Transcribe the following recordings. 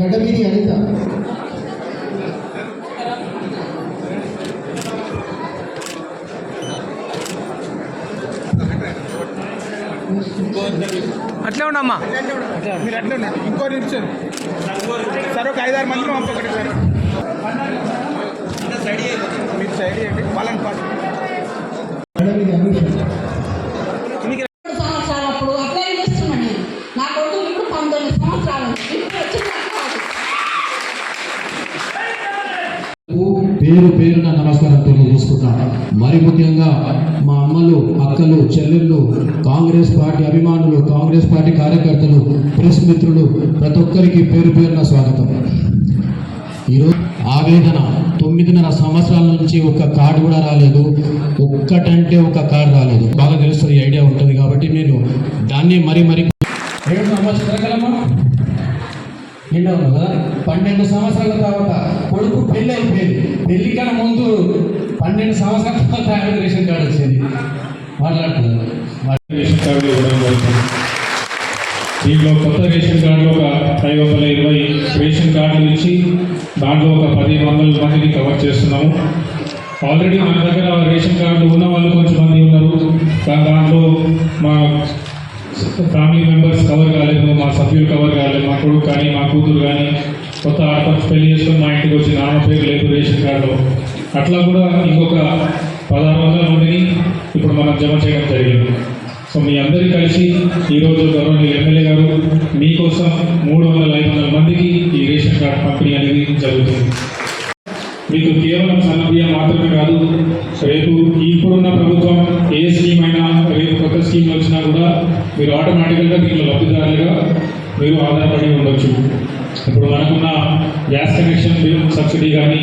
గడ్డమీది అనిత. అట్లే ఉండమ్మా. మీరు అట్లా ఉండండి. ఇంకో నిమిషం. సార్ ఒక ఐదారు మంది పంపకండి సార్. మీరు సైడ్ చేయండి వాళ్ళని పాటు పేరు పేరున నమస్కారం తెలియజేసుకుంటాను. మరి ముఖ్యంగా మా అమ్మలు అక్కలు చెల్లెళ్ళు కాంగ్రెస్ పార్టీ అభిమానులు కాంగ్రెస్ పార్టీ కార్యకర్తలు ప్రెస్ మిత్రులు ప్రతి ఒక్కరికి పేరు పేరున స్వాగతం. ఈరోజు ఆవేదన తొమ్మిదిన్నర సంవత్సరాల నుంచి ఒక కార్డు కూడా రాలేదు. ఒక్కటంటే ఒక కార్డు రాలేదు. బాగా తెలుస్తుంది ఐడియా ఉంటుంది కాబట్టి నేను దాన్ని మరి మరి ఏడు సంవత్సరాలు నిండా ఉంది కదా పన్నెండు సంవత్సరాల తర్వాత కొడుకు పన్నెండు సంవత్సరాల తర్వాత రేషన్ కార్డు వచ్చింది. మాట్లాడుతున్నారు రేషన్ కార్డు ఇవ్వడం జరుగుతుంది దీంట్లో కొత్త రేషన్ కార్డులో ఒక ఐదు వందల ఇరవై రేషన్ కార్డులు ఇచ్చి దాంట్లో ఒక పదిహేను వందల మందిని కవర్ చేస్తున్నాము. ఆల్రెడీ మన దగ్గర రేషన్ కార్డు ఉన్న వాళ్ళు కొంచెం ఉన్నారు. దాంట్లో మా ఫ్యామిలీ మెంబర్స్ కవర్ కాలేదు మా సభ్యులు కవర్ కాలేదు మా కొడుకు కానీ మా కూతురు కానీ కొత్త ఆడపడుచు పెళ్ళి చేసుకొని మా ఇంటికి వచ్చి నాన్న పేరు లేదు రేషన్ కార్డులో. అట్లా కూడా ఇంకొక పదహారు వందల మందిని ఇప్పుడు మనం జమ చేయడం జరిగింది. సో మీ అందరి కలిసి ఈరోజు గవర్నర్ ఎమ్మెల్యే గారు మీకోసం మూడు వందల ఐదు వందల మందికి ఈ రేషన్ కార్డ్ పంపిణీ అనేది జరుగుతుంది. మీకు కేవలం సన్నబియ్యం మాత్రమే కాదు రేపు ఇప్పుడున్న ప్రభుత్వం ఏ స్కీమ్ అయినా రేపు కొత్త స్కీమ్ వచ్చినా కూడా మీరు ఆటోమేటిక్గా దీంట్లో లబ్ధిదారులుగా మీరు ఆధారపడి ఉండొచ్చు. ఇప్పుడు మనకున్న గ్యాస్ కనెక్షన్ బిల్ సబ్సిడీ కానీ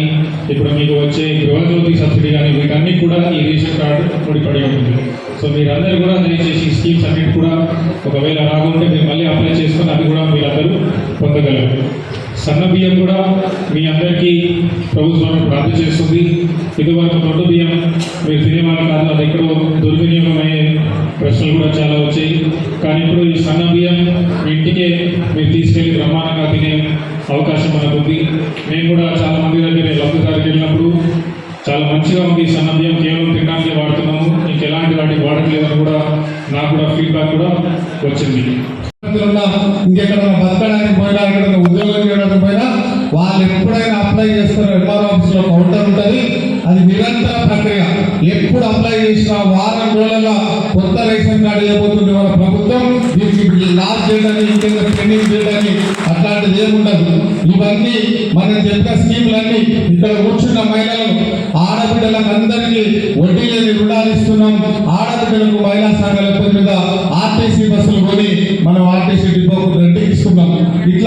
ఇప్పుడు మీకు వచ్చే గృహజ్యోతి సబ్సిడీ కానీ వీటన్నీ కూడా ఈ రేషన్ కార్డు ముడిపడి ఉంటుంది. సో మీరందరూ కూడా దయచేసి ఈ స్కీమ్స్ అన్నిటి కూడా ఒకవేళ రాకుంటే మీరు మళ్ళీ అప్లై చేసుకొని అది కూడా మీరందరూ పొందగలరు. సన్న బియ్యం కూడా మీ అందరికీ ప్రభుత్వం ప్రార్థన చేస్తుంది. ఇదివరకు దొడ్డు బియ్యం మీరు తినేవాళ్ళు కాదు అది ఎక్కడో దుర్వినియోగం అయ్యే ప్రశ్నలు కూడా చాలా వచ్చాయి. కానీ ఇప్పుడు ఈ సన్న బియ్యం ఇంటికే మీరు తీసుకెళ్ళి బ్రహ్మాండంగా తినే అవకాశం మనకు ఉంది. నేను కూడా చాలా మంది దగ్గర లబ్ధిదారికి వెళ్ళినప్పుడు చాలా మంచిగా ఉంది ఈ సన్న బియ్యం. కేవలం తినడానికి వాడుతున్నాము. ఇంక ఎలాంటి వాటికి వాడట్లేదని కూడా నాకు కూడా ఫీడ్బ్యాక్ కూడా వచ్చింది. ఇంకెక్కడ బతకడానికి పోయినా ఎక్కడ ఉద్యోగం చేయడానికి పోయినా వాళ్ళు ఎప్పుడైనా అప్లై చేస్తారు ఎంఆర్ ఆఫీస్లో కౌంటర్ ఉంటుంది. అది నిరంతర ప్రక్రియ. ఎప్పుడు అప్లై చేసినా వారం రోజుల కొత్త రేషన్ కార్డు ఇవ్వబోతుంది మన ప్రభుత్వం దీనికి లాస్ చేయడానికి ఇంకేదో పెండింగ్ చేయడానికి అట్లాంటిది ఏముండదు ఇవన్నీ మనం చెప్పిన స్కీమ్లన్నీ ఇక్కడ కూర్చున్న మహిళలు ఆడబిడ్డలకు అందరికీ వడ్డీ లేని రుణాలు ఇస్తున్నాం. ఆడబిడ్డలకు మహిళా సంఘాల పేరు మీద ఆర్టీసీ బస్సులు కొని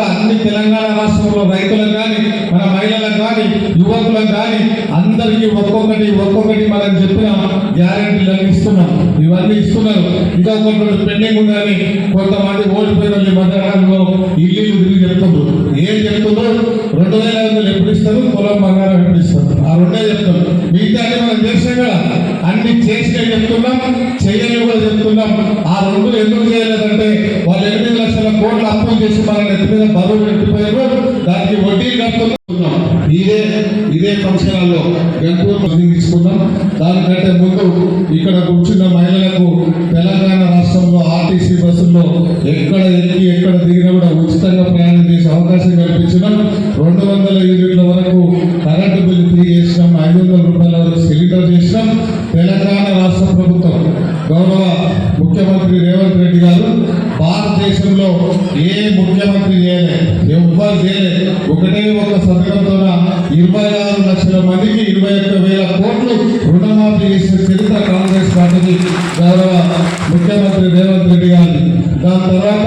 ఇట్లా అన్ని తెలంగాణ రాష్ట్రంలో రైతులకు కానీ మన మహిళలకు కానీ యువకులకు కానీ అందరికీ ఒక్కొక్కటి ఒక్కొక్కటి మనం చెప్పిన గ్యారెంటీలు ఇస్తున్నాం. ఇవన్నీ ఇస్తున్నారు. ఇంకా కొన్ని పెండింగ్ ఉందని కొంతమంది ఓడిపోయిన ఈ మధ్యకాలంలో ఇల్లు తిరిగి చెప్తున్నారు ఏం చెప్తున్నారు రెండు వేల ఐదు వందలు ఎప్పుడు ఇస్తారు? పొలం బంగారం ఎప్పుడు ఇస్తారు? ఆ రెండే చెప్తారు. మిగతా మనం చేసినాం కదా. అన్ని చేసినా చెప్తున్నాం చేయని కూడా చెప్తున్నాం. ఆ రెండు ఎందుకు చేయలేదు వాళ్ళు ఎనిమిది లక్షల కోట్ల అప్పులు చేసి మన నెత్తి మీద బరువు పెట్టిపోయారు. దానికి వడ్డీ కట్టుతున్నాం ఇదే ఇదే ఫంక్షన్లో గంటూరు తీసుకున్నాం దానికంటే ముందు ఇక్కడ కూర్చున్న మహిళలకు తెలంగాణ రాష్ట్రంలో ఆర్టీసీ బస్సుల్లో ఎక్కడ ఎక్కి ఎక్కడ దిగినా కూడా ఉచితంగా ప్రయాణం చేసే అవకాశం కల్పించినాం. రెండు వందల యూనిట్ల వరకు కరెంటు బిల్లు ఫ్రీ చేసినాం. ఐదు వందల రూపాయల వరకు సిలిండర్ చేసినాం. తెలంగాణ రాష్ట్ర ప్రభుత్వం గౌరవ ముఖ్యమంత్రి రేవంత్ రెడ్డి గారు భారతదేశంలో ఏ ముఖ్యమంత్రి చేయలేదు ఎవ్వరు చేయలేదు ఒకటే ఒక సంతకంతో ఇరవై ఆరు లక్షల మందికి ఇరవై ఒక్క వేల కోట్లు రుణమాఫీ చేసిన చరిత్ర కాంగ్రెస్ పార్టీకి గౌరవ ముఖ్యమంత్రి రేవంత్ రెడ్డి గారు. దాని తర్వాత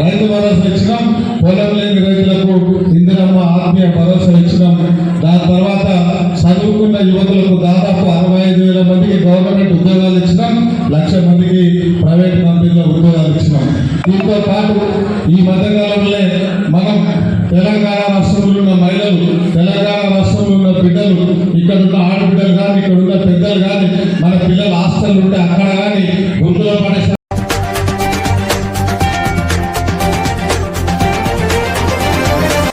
రైతు భరోసా ఇచ్చినాం పొలం లేని రైతులకు ఇందిరమ్మ ఆత్మీయ భరోసా ఇచ్చినాం. దాని తర్వాత చదువుకున్న యువకులకు దాదాపు అరవై ఐదు వేల మందికి గవర్నమెంట్ ఉద్యోగాలు ఇచ్చినాం లక్ష మందికి ప్రైవేట్ కంపెనీలో ఉద్యోగాలు ఇచ్చినాం. దీంతో పాటు ఈ మధ్యకాలంలో మనం తెలంగాణ రాష్ట్రంలో ఉన్న మహిళలు తెలంగాణ రాష్ట్రంలో ఉన్న బిడ్డలు ఇక్కడ ఉన్న ఆడబిడ్డలు కానీ ఇక్కడ ఉన్న పెద్దలు కానీ మన పిల్లలు హాస్టల్ ఉంటే అక్కడ